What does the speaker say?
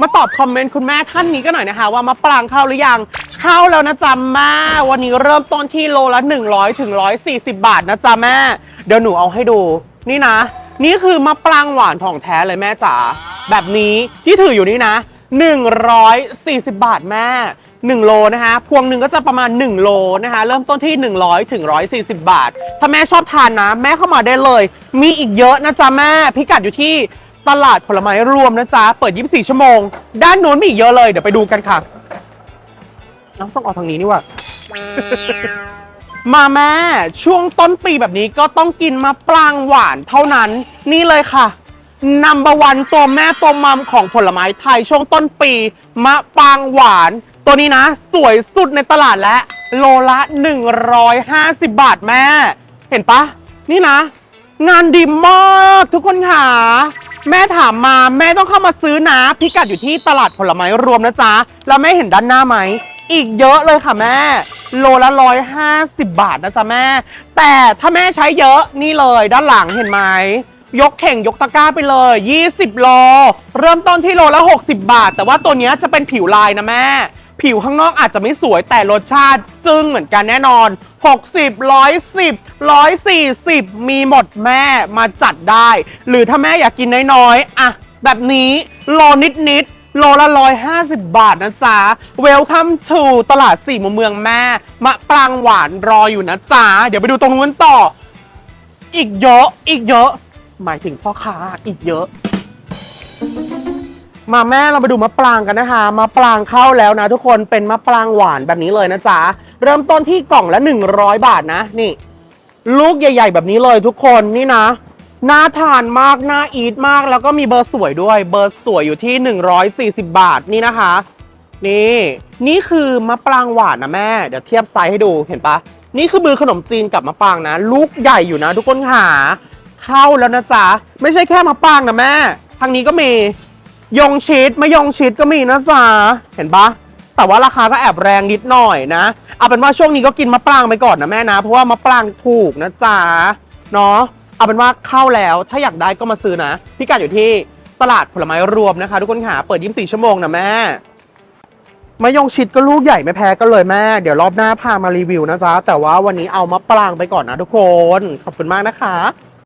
มาตอบคอมเมนต์คุณแม่ท่านนี้กันหน่อยนะคะ ว่ามะปรางเข้าหรือยังเข้าแล้วนะจ๊ะแม่วันนี้เริ่มต้นที่โลละ 100ถึง140 บาทนะจ๊ะแม่เดี๋ยวหนูเอาให้ดู นี่นะ นี่คือมะปรางหวานของแท้เลยแม่จ๋าแบบนี้ที่ถืออยู่นี่นะ 140 บาทแม่1โลนะคะ พวงหนึ่งก็จะประมาณ 1 โลนะคะ เริ่มต้นที่ 100ถึง140 บาท ถ้าแม่ชอบทานนะ แม่เข้ามาได้เลย มีอีกเยอะนะจ๊ะแม่ พิกัดอยู่ที่ ตลาดผลไม้รวมนะจ๊ะ เปิด 24 ชั่วโมง ด้านโน้นมีอีกเยอะเลย เดี๋ยวไปดูกันค่ะเอ้าต้องออกทางนี้นี่หว่า มาแม่ ช่วงต้นปีแบบนี้ก็ต้องกินมะปรางหวานเท่านั้น นี่เลยค่ะนัมเบอร์วันตัวแม่ตัวมัมของผลไม้ไทยช่วงต้นปี มะปรางหวาน ตัวนี้นะ สวยสุดในตลาดและ โลละ 150 บาทแม่ เห็นปะ นี่นะ งานดีมากทุกคนค่ะ แม่ถามมาแม่ต้องเข้ามาซื้อนะพิกัดอยู่ที่ตลาดผลไม้รวมนะจ๊ะ แล้วแม่เห็นด้านหน้าไหม อีกเยอะเลยค่ะแม่ โลละร้อยห้าสิบบาทนะจ๊ะแม่ แต่ถ้าแม่ใช้เยอะนี่เลยด้านหลังเห็นไหมยกเข่งยกตะกร้าไปเลย 20 โล เริ่มต้นที่โลละ 60 บาท แต่ว่าตัวนี้จะเป็นผิวลายนะแม่ ผิวข้างนอกอาจจะไม่สวยแต่รสชาติจึ้งเหมือนกันแน่นอน 60 110 140 มีหมดแม่มาจัดได้ หรือถ้าแม่อยากกินน้อยๆอะ แบบนี้โลนิดๆโลละ150บาทนะจ๊ะ Welcome to ตลาดสี่มุมเมืองแม่ มะปรางหวานรออยู่นะจ๊ะ เดี๋ยวไปดูตรงนู้นต่อ อีกเยอะ อีกเยอะ หมายถึงพ่อค้าอีกเยอะ มาแม่เรามาดูมะปรางกันนะคะมะปรางเข้าแล้วนะทุกคนเป็นมะปรางหวานแบบนี้เลยนะจ๊ะเริ่มต้นที่กล่องละ 100 บาทนะนี่ ลูกใหญ่ ๆ แบบนี้เลยทุกคนนี่นะน่าทานมากน่าอีทมากแล้วก็มีเบอร์สวยด้วย เบอร์สวยอยู่ที่ 140 บาทนี่นะคะ นี่ นี่คือมะปรางหวานนะแม่ เดี๋ยวเทียบไซส์ให้ดูเห็นปะนี่คือมือขนมจีนกับมะปรางนะ ลูกใหญ่อยู่นะ ทุกคนหาเข้าแล้วนะจ๊ะไม่ใช่แค่มะปรางนะแม่ ทางนี้ก็มี ยงชีสมะยงชีสก็มีนะจ๊ะเห็นปะแต่ว่าราคาก็แอบแรงนิดหน่อยนะ เอาเป็นว่าช่วงนี้ก็กินมะปรางไปก่อนนะแม่นะ เพราะว่ามะปรางถูกนะจ๊ะเนาะเอาเป็นว่าเข้าแล้วถ้าอยากได้ก็มาซื้อนะพิกัดอยู่ที่ตลาดผลไม้รวมนะคะ ทุกคนค่ะเปิด 24 ชั่วโมงนะแม่มะยงชิดก็ลูกใหญ่ไม่แพ้กันเลยแม่ เดี๋ยวรอบหน้าพามารีวิวนะจ๊ะ แต่ว่าวันนี้เอามะปรางไปก่อนนะทุกคน ขอบคุณมากนะคะ